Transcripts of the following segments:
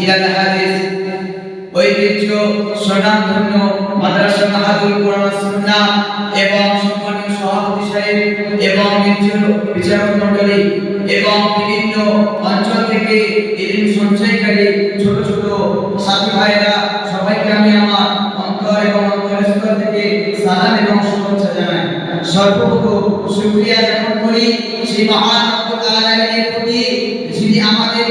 ইলাল হাদিস, ঐতিহ্য স্বনামধন্য মাদ্রাসা মাহাদুল কোরআন সুন্নাহ এবং সম্মানীয় সভাপতি সাহেব এবং বিচারক মণ্ডলী এবং বিভিন্ন অঞ্চল থেকে ইলিম সঞ্চয়কারী ছোট ছোট সাথী ভাইরা, সবাইকে আমি আমার অন্তর এবং অন্তরস্থল থেকে সালাম এবং শুভেচ্ছা জানাই। সর্বপ্রথম শুকরিয়া জ্ঞাপন করি, সেই মহান প্রতি যিনি জমিনের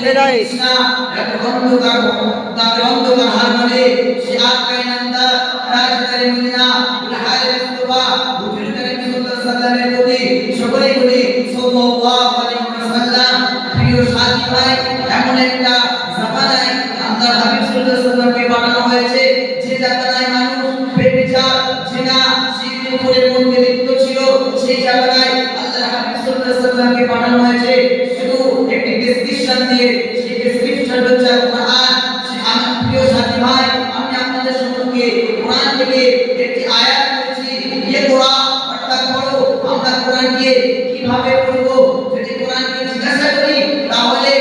এই যাই। অন্ধকার তার অন্ধকার হার মানে সে আকাই নন্দা রাজদারি মদিনা উলহায় মুস্তফা হুজুর করিম সাল্লাল্লাহু সাল্লামের প্রতি। সকলেই বলি সাল্লাল্লাহু আলাইহি ওয়াসাল্লাম প্রিয় সাথী ভাই এমন একটা জামানায় আল্লাহ হাবিব সাল্লাল্লাহু আলাইহি ওয়াসাল্লামকে বানানো হয়েছে। যে জামানায় মানুষ বেবিচার জিনা শিরক মধ্যে লিপ্ত ছিল সেই জামানায় আল্লাহ হাবিব সাল্লাল্লাহু আলাইহি ওয়াসাল্লামকে বানানো একটি ডেসক্রিপশন দিয়ে আমি আপনাদের সম্মুখে কোরআন থেকে একটি আয়াত আমরা কোরআনকে কীভাবে পড়ব? জিজ্ঞাসা করি, তাহলে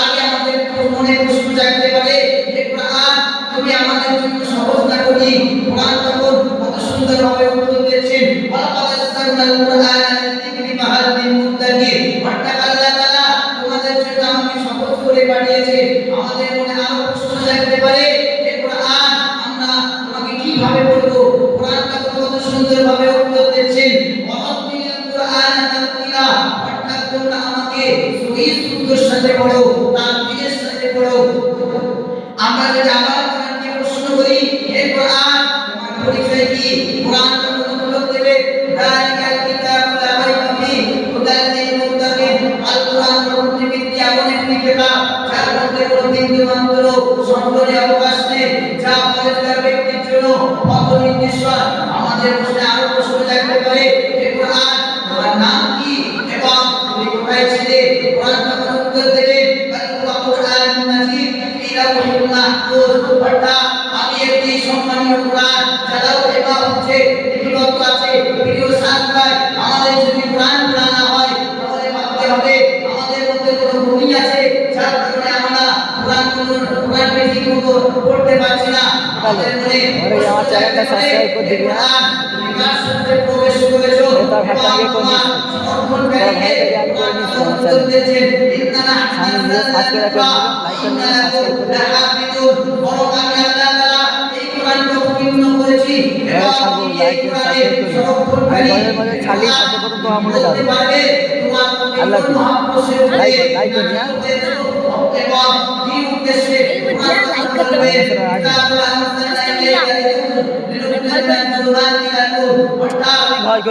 আগে আমাদের মনে প্রশ্ন জাগতে পারে যে, কোরআন, তুমি আমাদের জন্য সহজ না কত সুন্দরভাবে উত্তর করে পাঠিয়েছে আমাদের মনে আরও প্রশ্ন জাগতে পারে যে কোরআন আমরা তোমাকে কীভাবে বলব? কোরআনটা তো কত সুন্দরভাবে উত্তর ওয়ারাত্তিলিল কোরআনা তারতিলা অর্থাৎ তোমরা আমাকে সহি সুন্দর সাথে পড়ো, তার সাথে পড়ো। আমরা যদি আবার কোনো মাত্র যা পরের ব্যক্তির জন্য পথ আমাদের মনে আরও প্রশ্ন পারে তোমার নাম কি এবং তুমি উত্তর দেবে কোরআন মাজিদ ফি মাহফুজ একটি সম্মানীয় কোরআন যারাও এবার হচ্ছে লিপিবদ্ধ আছে ভিডিও সাত ভাই আমাদের যদি কোরআন পড়া না হয় তাহলে ভাবতে হবে আমাদের মধ্যে কোনো ভূমি আছে যার কারণে আমরা কোরআন ঠিক মতো পড়তে পারছি না আমাদের মনে আমার চ্যানেলটা সাবস্ক্রাইব করে দিবি, হ্যাঁ? প্রবেশ করেছ তার নিস। সমর্থনকারীকে তার আমি করে আমার চ্যানেল। দিয়েছেন ইন্নানা করে দিবেন, লাইক করে সাবস্ক্রাইব করে কোরআনকে অবতীর্ণ করেছি হ্যাঁ, ছাড়বো, লাইক করে সাবস্ক্রাইব করে দিবেন। আমি ঘরে ঘরে ছাড়ি, সর্বপ্রথম তো আমলে যাবে। আল্লাহ হাফিজ। লাইক, লাইক করে দিন, এবং কি উদ্দেশ্যে ভিডিওটা লাইক করতে হবে। ভয়